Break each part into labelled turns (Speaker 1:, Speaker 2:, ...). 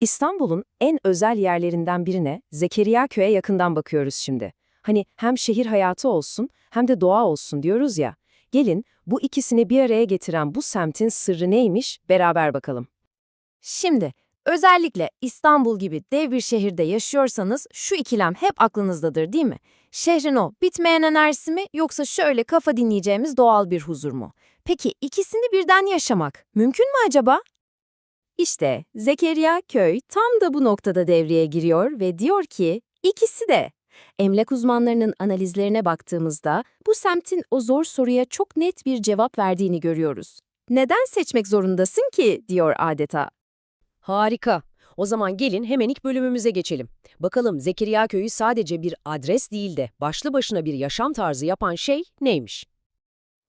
Speaker 1: İstanbul'un en özel yerlerinden birine Zekeriya Köy'e yakından bakıyoruz şimdi. Hani hem şehir hayatı olsun hem de doğa olsun diyoruz ya. Gelin bu ikisini bir araya getiren bu semtin sırrı neymiş beraber bakalım.
Speaker 2: Şimdi özellikle İstanbul gibi dev bir şehirde yaşıyorsanız şu ikilem hep aklınızdadır değil mi? Şehrin o bitmeyen enerjisi mi yoksa şöyle kafa dinleyeceğimiz doğal bir huzur mu? Peki ikisini birden yaşamak mümkün mü acaba? İşte Zekeriya Köy tam da bu noktada devreye giriyor ve diyor ki ikisi de. Emlak uzmanlarının analizlerine baktığımızda bu semtin o zor soruya çok net bir cevap verdiğini görüyoruz. Neden seçmek zorundasın ki diyor adeta.
Speaker 3: Harika. O zaman gelin hemen ilk bölümümüze geçelim. Bakalım Zekeriya Köyü sadece bir adres değil de başlı başına bir yaşam tarzı yapan şey neymiş?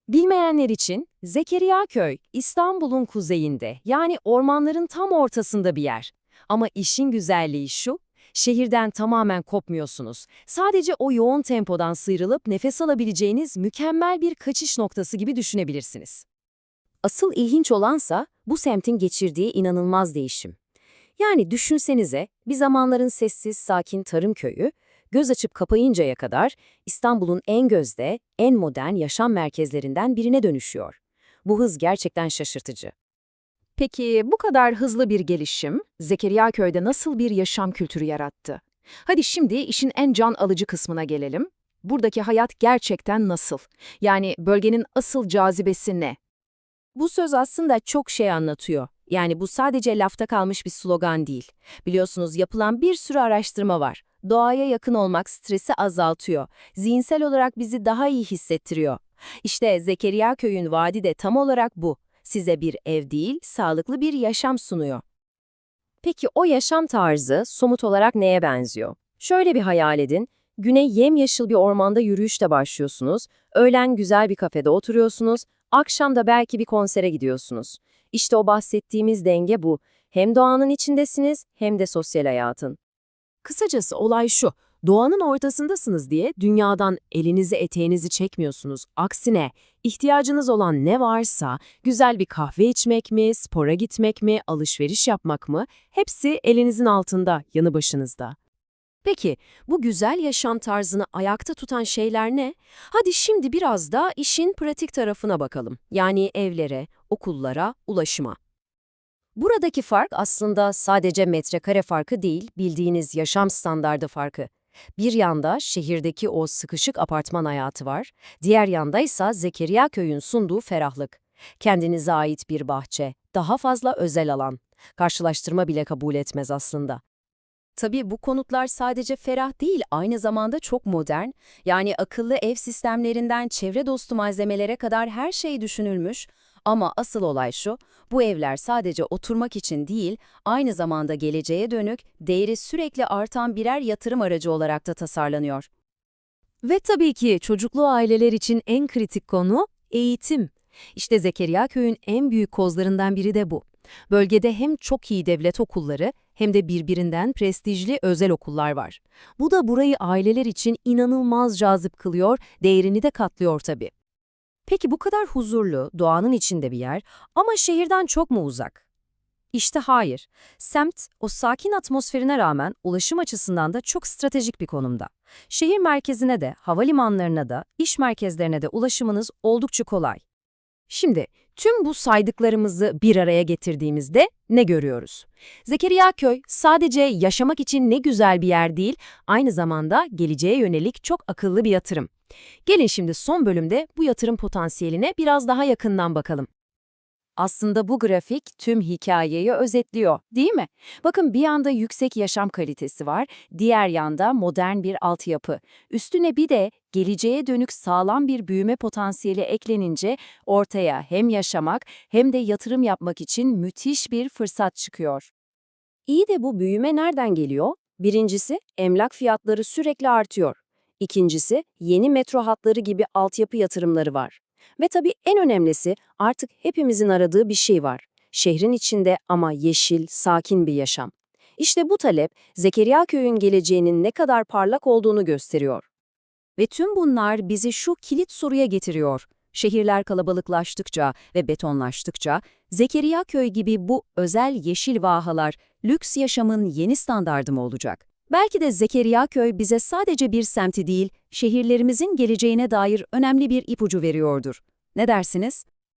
Speaker 1: Bilmeyenler için Zekeriya Köy İstanbul'un kuzeyinde yani ormanların tam ortasında bir yer. Ama işin güzelliği şu, şehirden tamamen kopmuyorsunuz. Sadece o yoğun tempodan sıyrılıp nefes alabileceğiniz mükemmel bir kaçış noktası gibi düşünebilirsiniz.
Speaker 2: Asıl ilginç olansa bu semtin geçirdiği inanılmaz değişim. Yani düşünsenize bir zamanların sessiz, sakin tarım köyü, göz açıp kapayıncaya kadar İstanbul'un en gözde, en modern yaşam merkezlerinden birine dönüşüyor. Bu hız gerçekten şaşırtıcı.
Speaker 4: Peki bu kadar hızlı bir gelişim Zekeriya Köy'de nasıl bir yaşam kültürü yarattı? Hadi şimdi işin en can alıcı kısmına gelelim. Buradaki hayat gerçekten nasıl? Yani bölgenin asıl cazibesi ne?
Speaker 2: Bu söz aslında çok şey anlatıyor. Yani bu sadece lafta kalmış bir slogan değil. Biliyorsunuz yapılan bir sürü araştırma var. Doğaya yakın olmak stresi azaltıyor. Zihinsel olarak bizi daha iyi hissettiriyor. İşte Zekeriya Köy'ün vaadi de tam olarak bu. Size bir ev değil, sağlıklı bir yaşam sunuyor. Peki o yaşam tarzı somut olarak neye benziyor? Şöyle bir hayal edin. Güne yemyeşil bir ormanda yürüyüşle başlıyorsunuz. Öğlen güzel bir kafede oturuyorsunuz. Akşam da belki bir konsere gidiyorsunuz. İşte o bahsettiğimiz denge bu. Hem doğanın içindesiniz hem de sosyal hayatın.
Speaker 4: Kısacası olay şu, doğanın ortasındasınız diye dünyadan elinizi eteğinizi çekmiyorsunuz. Aksine ihtiyacınız olan ne varsa, güzel bir kahve içmek mi, spora gitmek mi, alışveriş yapmak mı, hepsi elinizin altında, yanı başınızda. Peki, bu güzel yaşam tarzını ayakta tutan şeyler ne? Hadi şimdi biraz da işin pratik tarafına bakalım. Yani evlere, okullara, ulaşıma.
Speaker 2: Buradaki fark aslında sadece metrekare farkı değil, bildiğiniz yaşam standardı farkı. Bir yanda şehirdeki o sıkışık apartman hayatı var, diğer yanda ise Zekeriya Köy'ün sunduğu ferahlık. Kendinize ait bir bahçe, daha fazla özel alan. Karşılaştırma bile kabul etmez aslında. Tabii bu konutlar sadece ferah değil, aynı zamanda çok modern. Yani akıllı ev sistemlerinden çevre dostu malzemelere kadar her şey düşünülmüş. Ama asıl olay şu, bu evler sadece oturmak için değil, aynı zamanda geleceğe dönük, değeri sürekli artan birer yatırım aracı olarak da tasarlanıyor. Ve tabii ki çocuklu aileler için en kritik konu eğitim. İşte Zekeriya Köy'ün en büyük kozlarından biri de bu. Bölgede hem çok iyi devlet okulları hem de birbirinden prestijli özel okullar var. Bu da burayı aileler için inanılmaz cazip kılıyor, değerini de katlıyor tabii. Peki bu kadar huzurlu, doğanın içinde bir yer ama şehirden çok mu uzak? İşte hayır. Semt, o sakin atmosferine rağmen ulaşım açısından da çok stratejik bir konumda. Şehir merkezine de, havalimanlarına da, iş merkezlerine de ulaşımınız oldukça kolay. Şimdi tüm bu saydıklarımızı bir araya getirdiğimizde ne görüyoruz? Zekeriya Köy sadece yaşamak için ne güzel bir yer değil, aynı zamanda geleceğe yönelik çok akıllı bir yatırım. Gelin şimdi son bölümde bu yatırım potansiyeline biraz daha yakından bakalım. Aslında bu grafik tüm hikayeyi özetliyor, değil mi? Bakın bir yanda yüksek yaşam kalitesi var, diğer yanda modern bir altyapı. Üstüne bir de geleceğe dönük sağlam bir büyüme potansiyeli eklenince ortaya hem yaşamak hem de yatırım yapmak için müthiş bir fırsat çıkıyor. İyi de bu büyüme nereden geliyor? Birincisi, emlak fiyatları sürekli artıyor. İkincisi, yeni metro hatları gibi altyapı yatırımları var. Ve tabii en önemlisi artık hepimizin aradığı bir şey var. Şehrin içinde ama yeşil, sakin bir yaşam. İşte bu talep Zekeriya Köy'ün geleceğinin ne kadar parlak olduğunu gösteriyor. Ve tüm bunlar bizi şu kilit soruya getiriyor.
Speaker 5: Şehirler kalabalıklaştıkça ve betonlaştıkça Zekeriya Köy gibi bu özel yeşil vahalar lüks yaşamın yeni standardı mı olacak? Belki de Zekeriya Köy bize sadece bir semti değil, şehirlerimizin geleceğine dair önemli bir ipucu veriyordur. Ne dersiniz?